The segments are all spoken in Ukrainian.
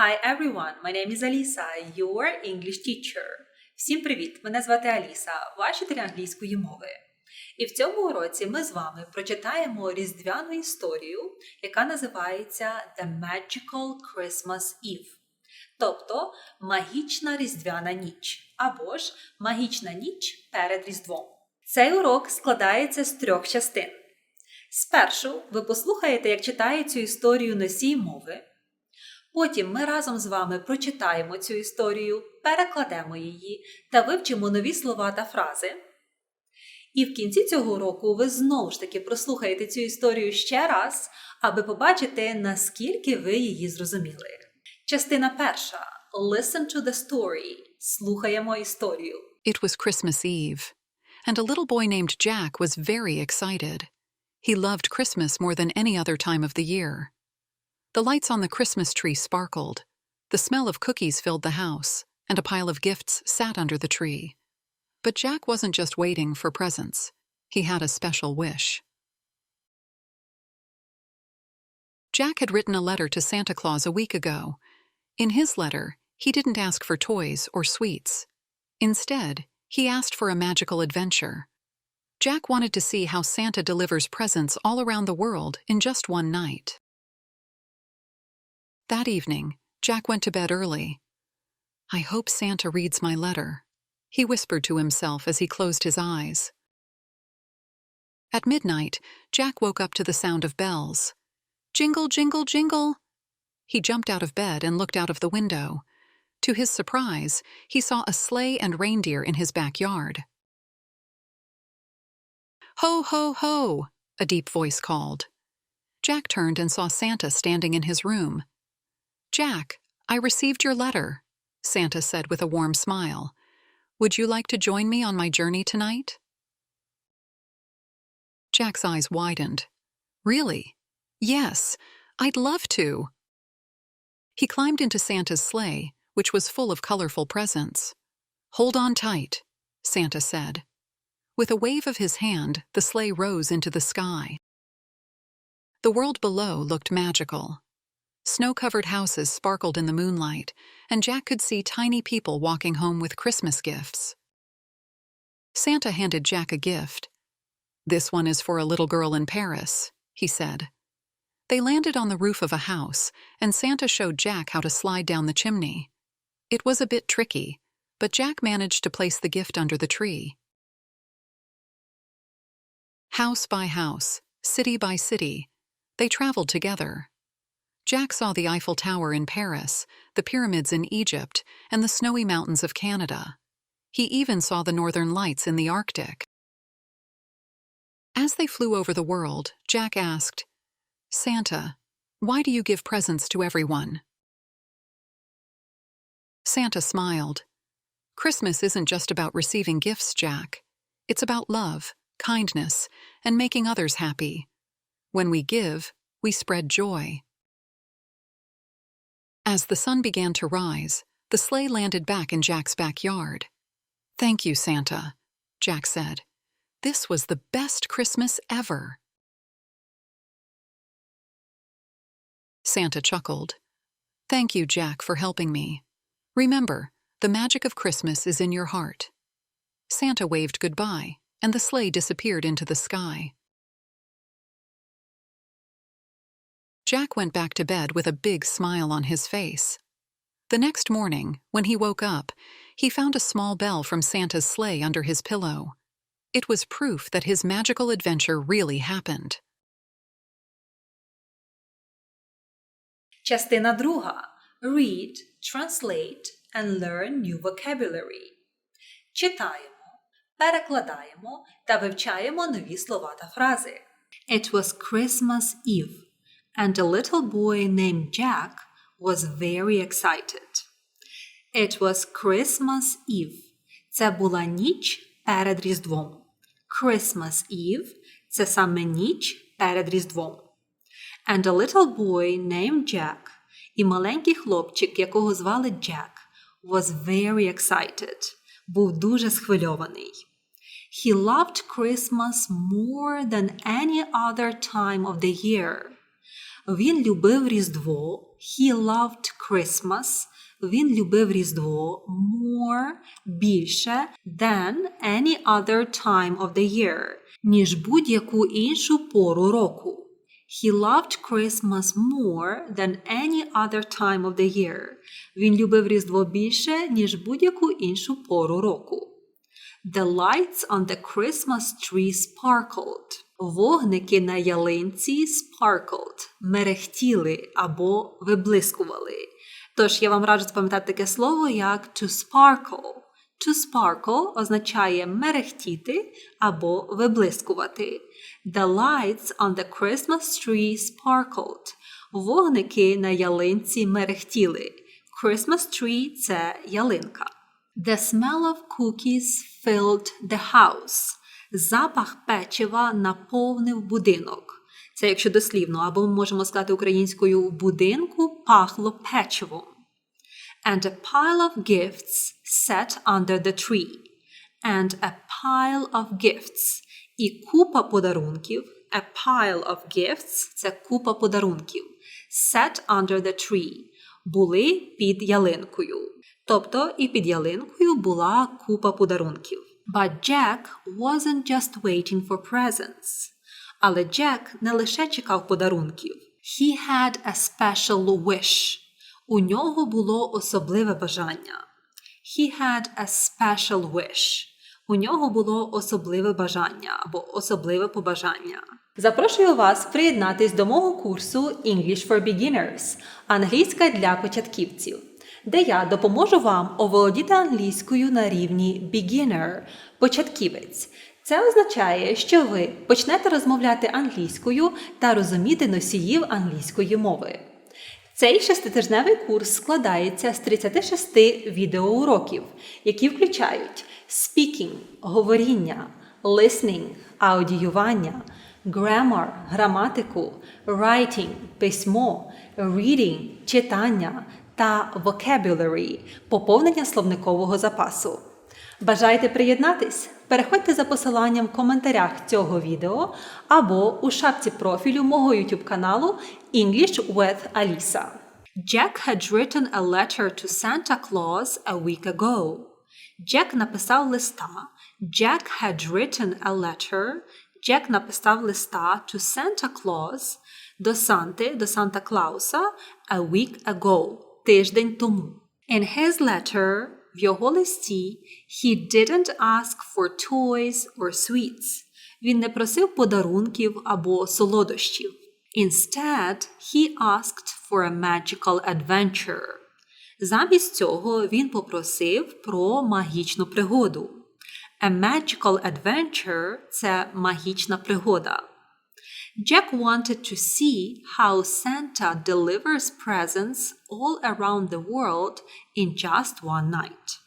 Hi everyone, my name is Alisa, your English teacher. Всім привіт! Мене звати Аліса, вчитель англійської мови. І в цьому уроці ми з вами прочитаємо різдвяну історію, яка називається The Magical Christmas Eve, тобто Магічна різдвяна ніч або ж Магічна ніч перед Різдвом. Цей урок складається з трьох частин. Спершу ви послухаєте, як читає цю історію носій мови. Потім ми разом з вами прочитаємо цю історію, перекладемо її та вивчимо нові слова та фрази. І в кінці цього уроку ви знову ж таки прослухаєте цю історію ще раз, аби побачити, наскільки ви її зрозуміли. Частина перша. Listen to the story. Слухаємо історію. It was Christmas Eve, and a little boy named Jack was very excited. He loved Christmas more than any other time of the year. The lights on the Christmas tree sparkled, the smell of cookies filled the house, and a pile of gifts sat under the tree. But Jack wasn't just waiting for presents, he had a special wish. Jack had written a letter to Santa Claus a week ago. In his letter, he didn't ask for toys or sweets. Instead, he asked for a magical adventure. Jack wanted to see how Santa delivers presents all around the world in just one night. That evening, Jack went to bed early. I hope Santa reads my letter, he whispered to himself as he closed his eyes. At midnight, Jack woke up to the sound of bells. Jingle, jingle, jingle! He jumped out of bed and looked out of the window. To his surprise, he saw a sleigh and reindeer in his backyard. Ho, ho, ho! a deep voice called. Jack turned and saw Santa standing in his room. Jack, I received your letter, Santa said with a warm smile. Would you like to join me on my journey tonight? Jack's eyes widened. Really? Yes, I'd love to. He climbed into Santa's sleigh, which was full of colorful presents. Hold on tight, Santa said. With a wave of his hand, the sleigh rose into the sky. The world below looked magical. Snow covered houses sparkled in the moonlight, and Jack could see tiny people walking home with Christmas gifts. Santa handed Jack a gift. This one is for a little girl in Paris, he said. They landed on the roof of a house, and Santa showed Jack how to slide down the chimney. It was a bit tricky, but Jack managed to place the gift under the tree. House by house, city by city, they traveled together. Jack saw the Eiffel Tower in Paris, the pyramids in Egypt, and the snowy mountains of Canada. He even saw the northern lights in the Arctic. As they flew over the world, Jack asked, Santa, why do you give presents to everyone? Santa smiled. Christmas isn't just about receiving gifts, Jack. It's about love, kindness, and making others happy. When we give, we spread joy. As the sun began to rise, the sleigh landed back in Jack's backyard. Thank you, Santa, Jack said. This was the best Christmas ever. Santa chuckled. Thank you, Jack, for helping me. Remember, the magic of Christmas is in your heart. Santa waved goodbye, and the sleigh disappeared into the sky. Jack went back to bed with a big smile on his face. The next morning, when he woke up, he found a small bell from Santa's sleigh under his pillow. It was proof that his magical adventure really happened. Частина друга. Read, translate and learn new vocabulary. Читаємо, перекладаємо та вивчаємо нові слова та фрази. It was Christmas Eve, and a little boy named Jack was very excited. It was Christmas Eve. Це була ніч перед Різдвом. Christmas Eve – це саме ніч перед Різдвом. And a little boy named Jack, і маленький хлопчик, якого звали Джек, was very excited, був дуже схвильований. He loved Christmas more than any other time of the year. Він любив Різдво. He loved Christmas. Він любив Різдво more більше than any other time of the year, ніж будь-яку іншу пору року. He loved Christmas more than any other time of the year. Він любив Різдво більше, ніж будь-яку іншу пору року. The lights on the Christmas tree sparkled. Вогники на ялинці sparkled, мерехтіли або виблискували. Тож я вам раджу запам'ятати таке слово як to sparkle. To sparkle означає мерехтіти або виблискувати. The lights on the Christmas tree sparkled. Вогники на ялинці мерехтіли. Christmas tree – це ялинка. The smell of cookies filled the house. Запах печива наповнив будинок. Це якщо дослівно, або ми можемо сказати українською будинку пахло печивом. And a pile of gifts sat under the tree. And a pile of gifts. І купа подарунків. A pile of gifts це купа подарунків. Sat under the tree. Були під ялинкою. Тобто і під ялинкою була купа подарунків. But Jack wasn't just waiting for presents. Але Джек не лише чекав подарунків. He had a special wish. У нього було особливе бажання. He had a special wish. У нього було особливе бажання або особливе побажання. Запрошую вас приєднатись до мого курсу English for Beginners англійська для початківців, де я допоможу вам оволодіти англійською на рівні beginner початківець. Це означає, що ви почнете розмовляти англійською та розуміти носіїв англійської мови. Цей шеститижневий курс складається з 36 відеоуроків, які включають speaking – говоріння, listening – аудіювання, grammar – граматику, writing – письмо, reading – читання та vocabulary – поповнення словникового запасу. Бажаєте приєднатись? Переходьте за посиланням в коментарях цього відео або у шапці профілю мого YouTube каналу English with Alisa. Jack had written a letter to Santa Claus a week ago. Джек написав листа. Jack had written a letter. Джек написав листа to Santa Claus до Санти, до Санта Клауса a week ago, тиждень тому. In his letter, в його листі, he didn't ask for toys or sweets. Він не просив подарунків або солодощів. Instead, he asked for a magical adventure. Замість цього він попросив про магічну пригоду. A magical adventure – це магічна пригода. Jack wanted to see how Santa delivers presents all around the world in just one night.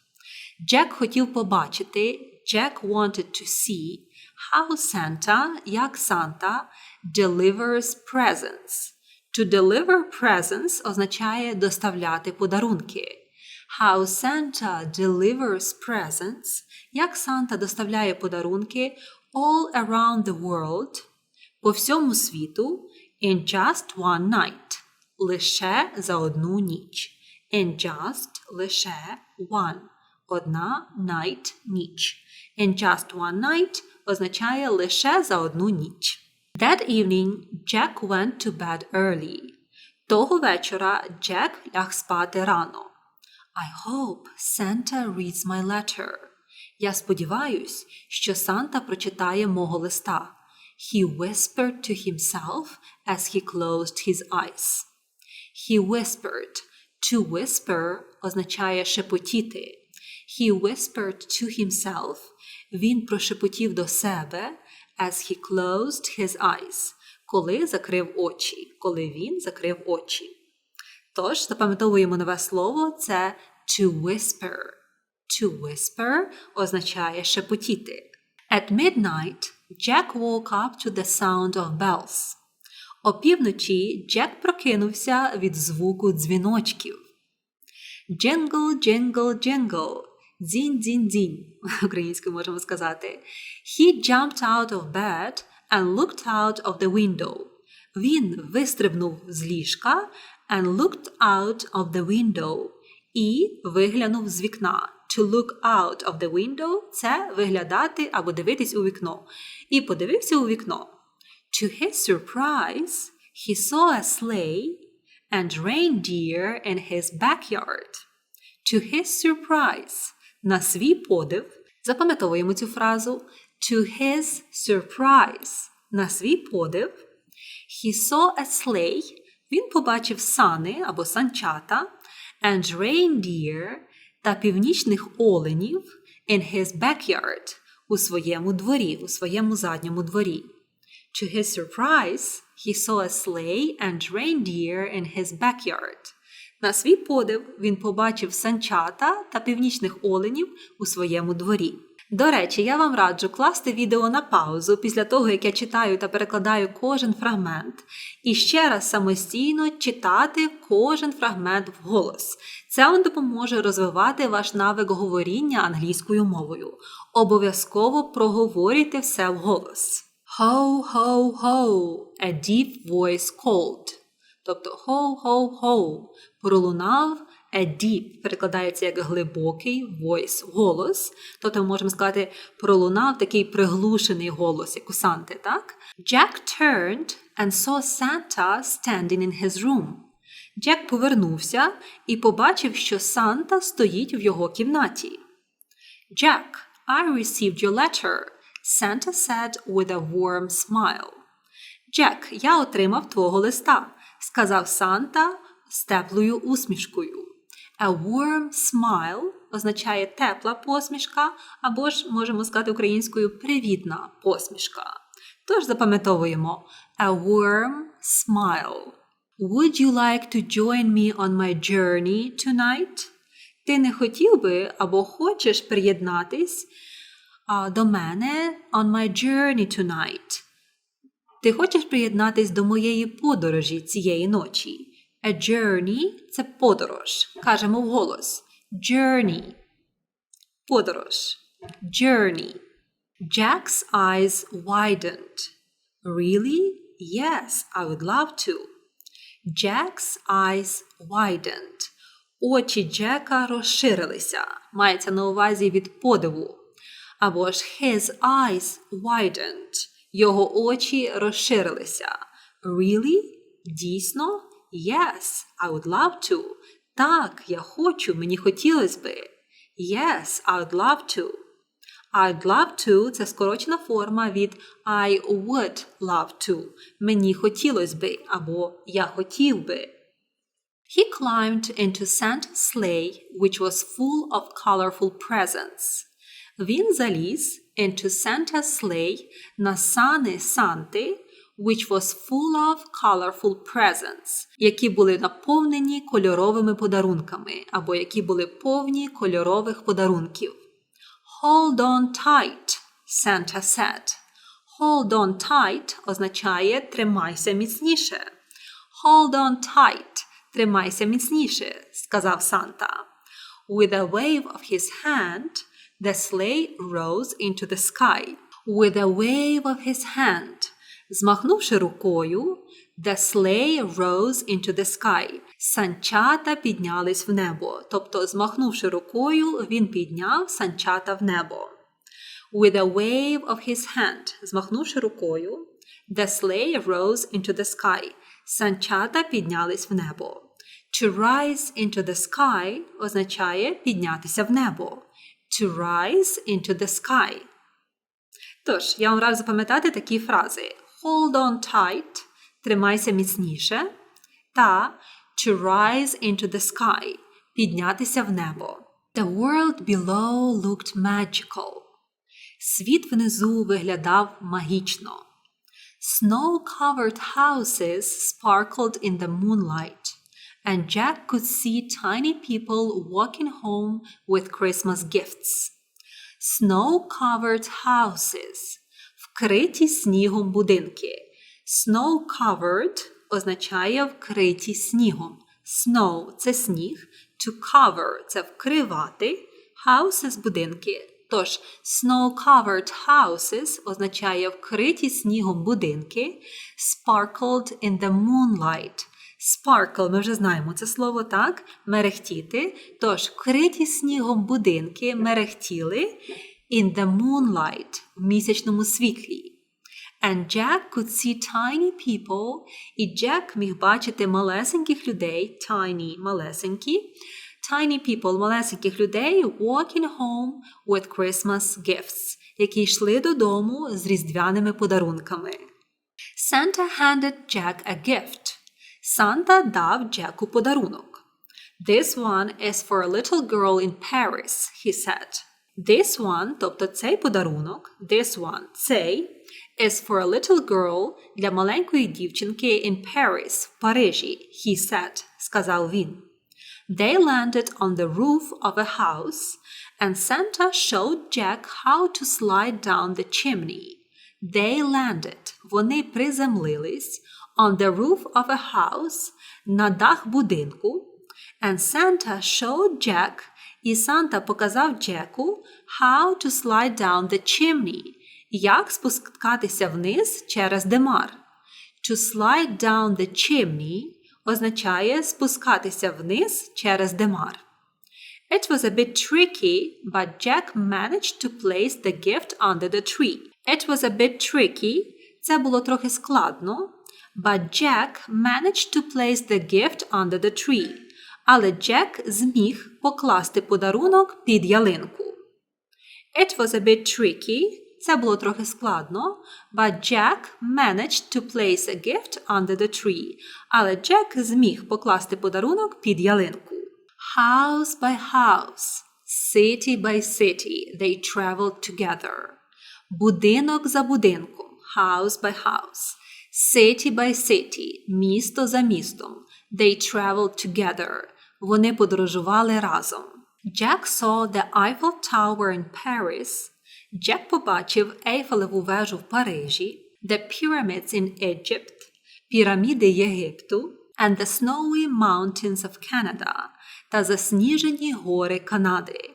Джек хотів побачити, Jack wanted to see how Santa, як Санта, delivers presents. To deliver presents означає доставляти подарунки. How Santa delivers presents, як Санта доставляє подарунки all around the world, по всьому світу, in just one night, лише за одну ніч. In just лише one, одна night ніч. In just one night означає лише за одну ніч. That evening, Jack went to bed early. Того вечора Джек ляг спати рано. I hope Santa reads my letter. Я сподіваюсь, що Санта прочитає мого листа. He whispered to himself as he closed his eyes. He whispered. To whisper означає шепотіти. He whispered to himself. Він прошепотів до себе as he closed his eyes. Коли закрив очі. Коли він закрив очі. Тож, запам'ятовуємо нове слово це to whisper. To whisper означає шепотіти. At midnight, Jack woke up to the sound of bells. Опівночі Джек прокинувся від звуку дзвіночків. Jingle, jingle, jingle. Дзінь, дзінь, дзінь. Українською можемо сказати. He jumped out of bed and looked out of the window. Він вистрибнув з ліжка and looked out of the window і виглянув з вікна. To look out of the window – це виглядати або дивитись у вікно. І подивився у вікно. To his surprise, he saw a sleigh and reindeer in his backyard. To his surprise – на свій подив. Запам'ятовуємо цю фразу. To his surprise – на свій подив. He saw a sleigh. Він побачив сани або санчата and reindeer та північних оленів in his backyard у своєму дворі, у своєму задньому дворі. To his surprise, he saw a sleigh and reindeer in his backyard. На свій подив він побачив санчата та північних оленів у своєму дворі. До речі, я вам раджу класти відео на паузу після того, як я читаю та перекладаю кожен фрагмент, і ще раз самостійно читати кожен фрагмент вголос. Це вам допоможе розвивати ваш навик говоріння англійською мовою. Обов'язково проговорюйте все вголос. Ho, ho, ho, a deep voice called. Тобто ho, ho, ho, пролунав a deep, перекладається як глибокий voice, голос. Тобто ми можемо сказати, пролунав такий приглушений голос, як у Санти, так? Jack turned and saw Santa standing in his room. Джек повернувся і побачив, що Санта стоїть в його кімнаті. Jack, I received your letter, Santa said with a warm smile. Джек, я отримав твого листа, сказав Санта з теплою усмішкою. A warm smile означає тепла посмішка, або ж можемо сказати українською привітна посмішка. Тож запам'ятовуємо a warm smile. Would you like to join me on my journey tonight? Ти не хотів би або хочеш приєднатись а, до мене on my journey tonight? Ти хочеш приєднатись до моєї подорожі цієї ночі? A journey – це подорож. Кажемо вголос. Journey. Подорож. Journey. Jack's eyes widened. Really? Yes, I would love to. Jack's eyes widened. Очі Джека розширилися. Мається на увазі від подиву. Або ж his eyes widened. Його очі розширилися. Really? Дійсно? Yes, I would love to. Так, я хочу, мені хотілося би. Yes, I would love to. I'd love to – це скорочена форма від I would love to. Мені хотілося би або я хотів би. He climbed into Santa's sleigh, which was full of colorful presents. Він заліз into Santa's sleigh на сани Санти, which was full of colorful presents, які були наповнені кольоровими подарунками, або які були повні кольорових подарунків. Hold on tight, Santa said. Hold on tight означає тримайся міцніше. Hold on tight, тримайся міцніше, сказав Санта. With a wave of his hand, the sleigh rose into the sky. With a wave of his hand, змахнувши рукою, the sleigh rose into the sky. Санчата піднялись в небо. Тобто, змахнувши рукою, він підняв санчата в небо. With a wave of his hand, змахнувши рукою, the sleigh rose into the sky. Санчата піднялись в небо. To rise into the sky означає піднятися в небо. To rise into the sky. Тож, я вам раджу запам'ятати такі фрази: Hold on tight, тримайся міцніше, та to rise into the sky, піднятися в небо. The world below looked magical. Світ внизу виглядав магічно. Snow-covered houses sparkled in the moonlight, and Jack could see tiny people walking home with Christmas gifts. Snow-covered houses – вкриті снігом будинки. Snow-covered означає вкриті снігом. Snow – це сніг, to cover – це вкривати, houses – будинки, Тож snow-covered houses означає вкриті снігом будинки, sparkled in the moonlight. Sparkle, ми вже знаємо це слово, так? Мерехтіти. Тож вкриті снігом будинки мерехтіли in the moonlight в місячному світлі. And Jack could see tiny people, і Джек міг бачити малесеньких людей, tiny, малесенькі, tiny people, малесеньких людей, walking home with Christmas gifts, які йшли додому з різдвяними подарунками. Santa handed Jack a gift. Санта дав Джеку подарунок. This one is for a little girl in Paris, he said. This one, тобто цей подарунок, this one, цей, is for a little girl для маленької дівчинки in Paris, в Парижі, he said, сказав він. They landed on the roof of a house, and Santa showed Jack how to slide down the chimney. They landed, вони приземлились on the roof of a house, на дах будинку, and Santa showed Jack, і Санта показав Джеку how to slide down the chimney, як спускатися вниз через димар. To slide down the chimney означає спускатися вниз через димар. It was a bit tricky, but Jack managed to place the gift under the tree. It was a bit tricky. Це було трохи складно. But Jack managed to place the gift under the tree. Але Джек зміг покласти подарунок під ялинку. It was a bit tricky. Це було трохи складно. But Jack managed to place a gift under the tree. Але Джек зміг покласти подарунок під ялинку. House by house, city by city, they traveled together. Будинок за будинком, house by house, city by city, місто за містом. They traveled together. Вони подорожували разом. Jack saw the Eiffel Tower in Paris. Джек побачив Ейфелеву вежу в Парижі, the pyramids in Egypt, піраміди Єгипту, and the snowy mountains of Canada та засніжені гори Канади.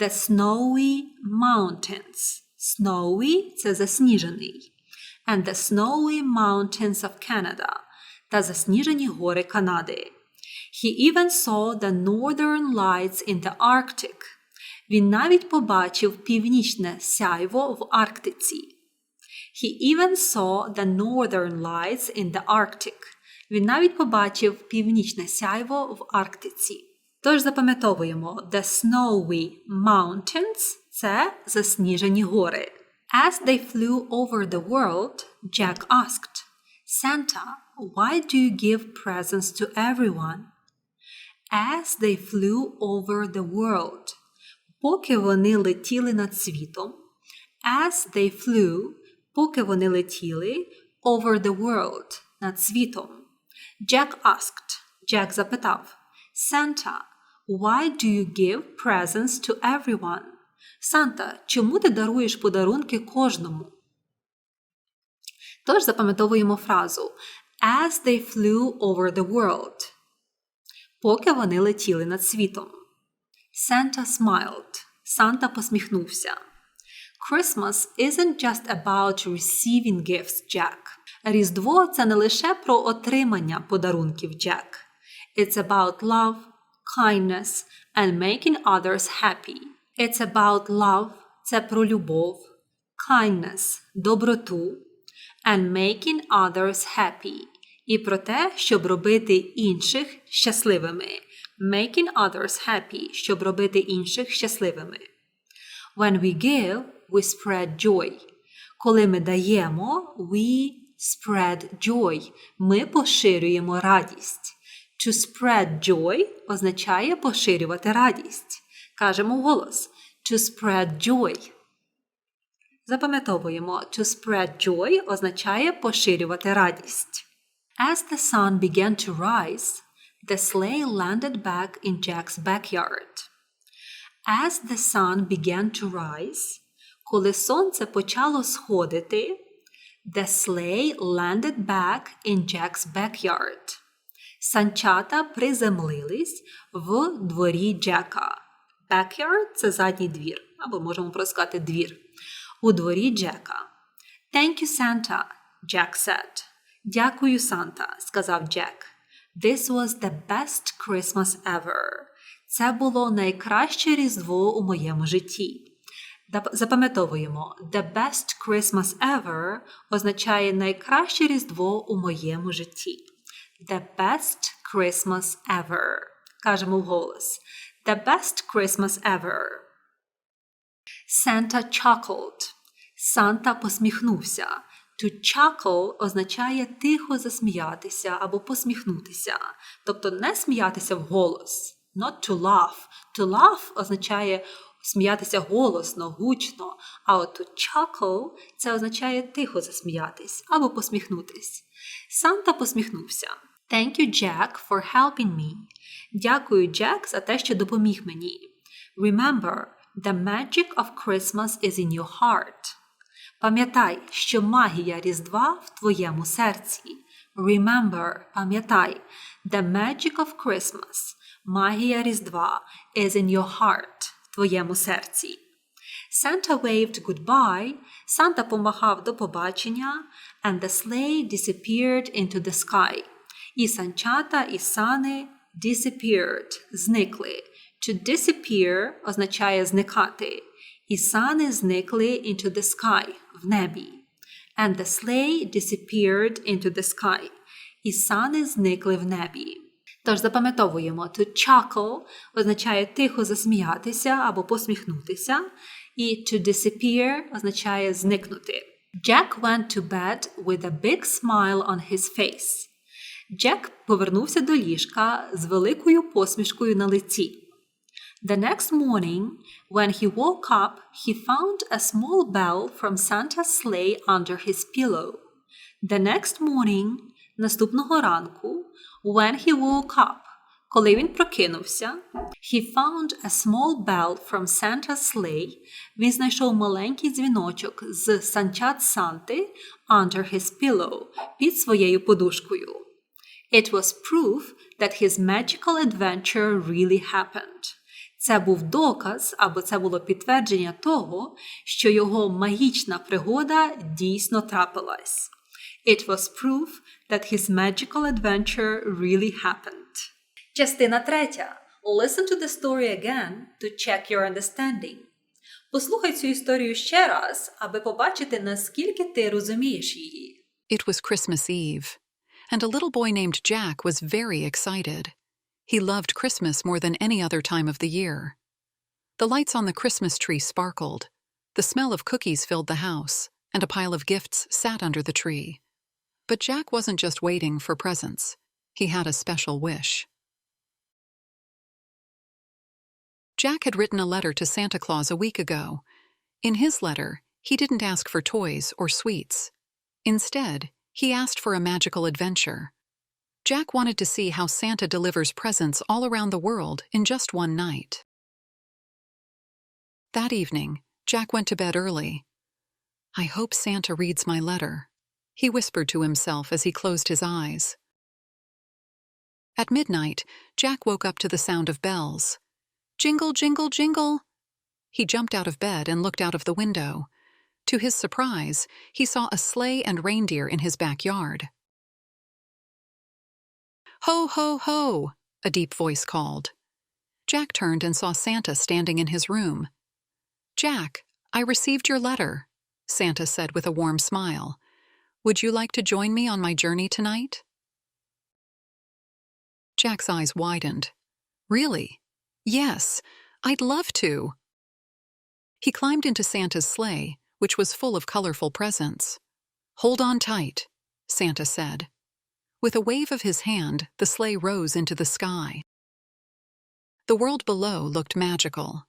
The snowy mountains. Snowy – це засніжений. And the snowy mountains of Canada та засніжені гори Канади. He even saw the northern lights in the Arctic. Він навіть побачив північне сяйво в Арктиці. He even saw the northern lights in the Arctic. Він навіть побачив північне сяйво в Арктиці. Тож запам'ятовуємо The Snowy Mountains – це засніжені гори. As they flew over the world, Jack asked, Santa, why do you give presents to everyone? As they flew over the world. Поки вони летіли над світом. As they flew, поки вони летіли over the world над світом. Jack asked, Jack запитав, Santa, why do you give presents to everyone? Санта, чому ти даруєш подарунки кожному? Тож запам'ятовуємо фразу As they flew over the world. Поки вони летіли над світом. Santa smiled. Санта посміхнувся. Christmas isn't just about receiving gifts, Jack. Різдво це не лише про отримання подарунків, Jack. It's about love, kindness and making others happy. It's about love – це про любов, kindness – доброту, and making others happy – і про те, щоб робити інших щасливими. Making others happy – щоб робити інших щасливими. When we give, we spread joy. Коли ми даємо, we spread joy. Ми поширюємо радість. To spread joy означає поширювати радість. Кажемо голос to spread joy. Запам'ятовуємо to spread joy означає поширювати радість. As the sun began to rise, the sleigh landed back in Jack's backyard. As the sun began to rise, коли сонце почало сходити, the sleigh landed back in Jack's backyard. Санчата приземлились в дворі Джека. Backyard – це задній двір, або можемо просто сказати двір. У дворі Джека. Thank you, Santa, Jack said. Дякую, Санта, сказав Джек. This was the best Christmas ever. Це було найкраще Різдво у моєму житті. Запам'ятовуємо, the best Christmas ever означає найкраще Різдво у моєму житті. The best Christmas ever. Кажемо вголос. The best Christmas ever. Santa chuckled. Санта посміхнувся. To chuckle означає тихо засміятися або посміхнутися, тобто не сміятися вголос. Not to laugh. To laugh означає сміятися голосно, гучно, а от to chuckle – це означає тихо засміятись або посміхнутись. Санта посміхнувся. Thank you, Jack, for helping me. Дякую, Джек, за те, що допоміг мені. Remember, the magic of Christmas is in your heart. Пам'ятай, що магія Різдва в твоєму серці. Remember, пам'ятай, the magic of Christmas, магія Різдва is in your heart, в твоєму серці. Santa waved goodbye, Санта помахав до побачення, and the sleigh disappeared into the sky. І санчата, і сани disappeared, зникли. To disappear означає зникати. І сани зникли into the sky, в небі. And the sleigh disappeared into the sky. І сани зникли в небі. Тож запам'ятовуємо, to chuckle означає тихо засміятися або посміхнутися, і to disappear означає зникнути. Jack went to bed with a big smile on his face. Джек повернувся до ліжка з великою посмішкою на лиці. The next morning, when he woke up, he found a small bell from Santa's sleigh under his pillow. The next morning, наступного ранку, when he woke up, коли він прокинувся, he found a small bell from Santa's sleigh. Він знайшов маленький дзвіночок з санчат Санти under his pillow, під своєю подушкою. It was proof that his magical adventure really happened. Це був доказ або це було підтвердження того, що його магічна пригода дійсно трапилась. It was proof that his magical adventure really happened. Частина третя. Listen to the story again to check your understanding. Послухай цю історію ще раз, аби побачити, наскільки ти розумієш її. It was Christmas Eve, and a little boy named Jack was very excited. He loved Christmas more than any other time of the year. The lights on the Christmas tree sparkled, the smell of cookies filled the house, and a pile of gifts sat under the tree. But Jack wasn't just waiting for presents, he had a special wish. Jack had written a letter to Santa Claus a week ago. In his letter, he didn't ask for toys or sweets. Instead, he asked for a magical adventure. Jack wanted to see how Santa delivers presents all around the world in just one night. That evening, Jack went to bed early. I hope Santa reads my letter, he whispered to himself as he closed his eyes. At midnight, Jack woke up to the sound of bells. Jingle, jingle, jingle! He jumped out of bed and looked out of the window. To his surprise, he saw a sleigh and reindeer in his backyard. Ho, ho, ho! A deep voice called. Jack turned and saw Santa standing in his room. Jack, I received your letter, Santa said with a warm smile. Would you like to join me on my journey tonight? Jack's eyes widened. Really? Yes, I'd love to. He climbed into Santa's sleigh, which was full of colorful presents. Hold on tight, Santa said. With a wave of his hand, the sleigh rose into the sky. The world below looked magical.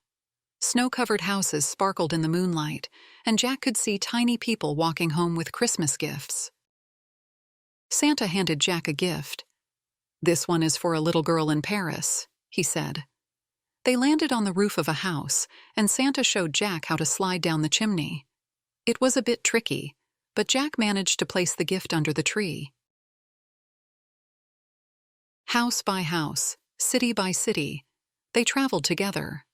Snow covered houses sparkled in the moonlight, and Jack could see tiny people walking home with Christmas gifts. Santa handed Jack a gift. This one is for a little girl in Paris, he said. They landed on the roof of a house, and Santa showed Jack how to slide down the chimney. It was a bit tricky, but Jack managed to place the gift under the tree. House by house, city by city, they traveled together.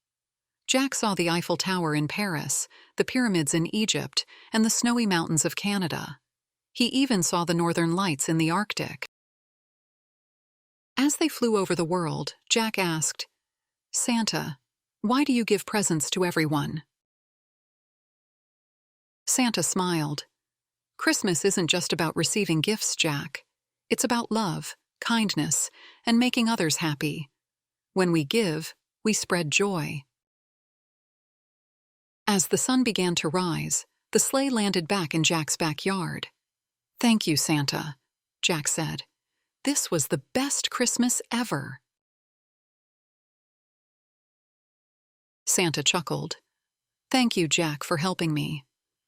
Jack saw the Eiffel Tower in Paris, the pyramids in Egypt, and the snowy mountains of Canada. He even saw the northern lights in the Arctic. As they flew over the world, Jack asked, Santa, why do you give presents to everyone? Santa smiled. Christmas isn't just about receiving gifts, Jack. It's about love, kindness, and making others happy. When we give, we spread joy. As the sun began to rise, the sleigh landed back in Jack's backyard. Thank you, Santa, Jack said. This was the best Christmas ever. Santa chuckled. Thank you, Jack, for helping me.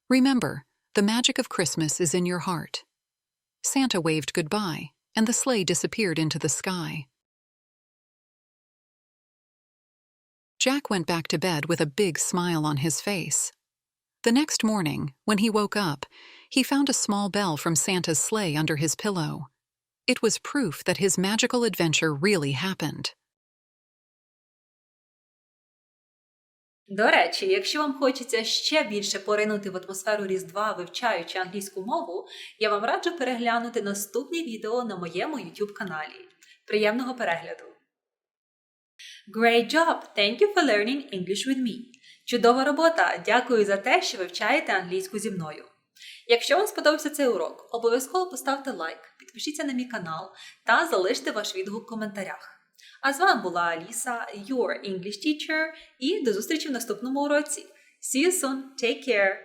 Remember, the magic of Christmas is in your heart. Santa waved goodbye, and the sleigh disappeared into the sky. Jack went back to bed with a big smile on his face. The next morning, when he woke up, he found a small bell from Santa's sleigh under his pillow. It was proof that his magical adventure really happened. До речі, якщо вам хочеться ще більше поринути в атмосферу Різдва, вивчаючи англійську мову, я вам раджу переглянути наступні відео на моєму YouTube каналі. Приємного перегляду! Great job! Thank you for learning English with me. Чудова робота! Дякую за те, що вивчаєте англійську зі мною. Якщо вам сподобався цей урок, обов'язково поставте лайк, підпишіться на мій канал та залиште ваш відгук в коментарях. А з вами була Аліса, your English teacher, і до зустрічі в наступному уроці. See you soon, take care,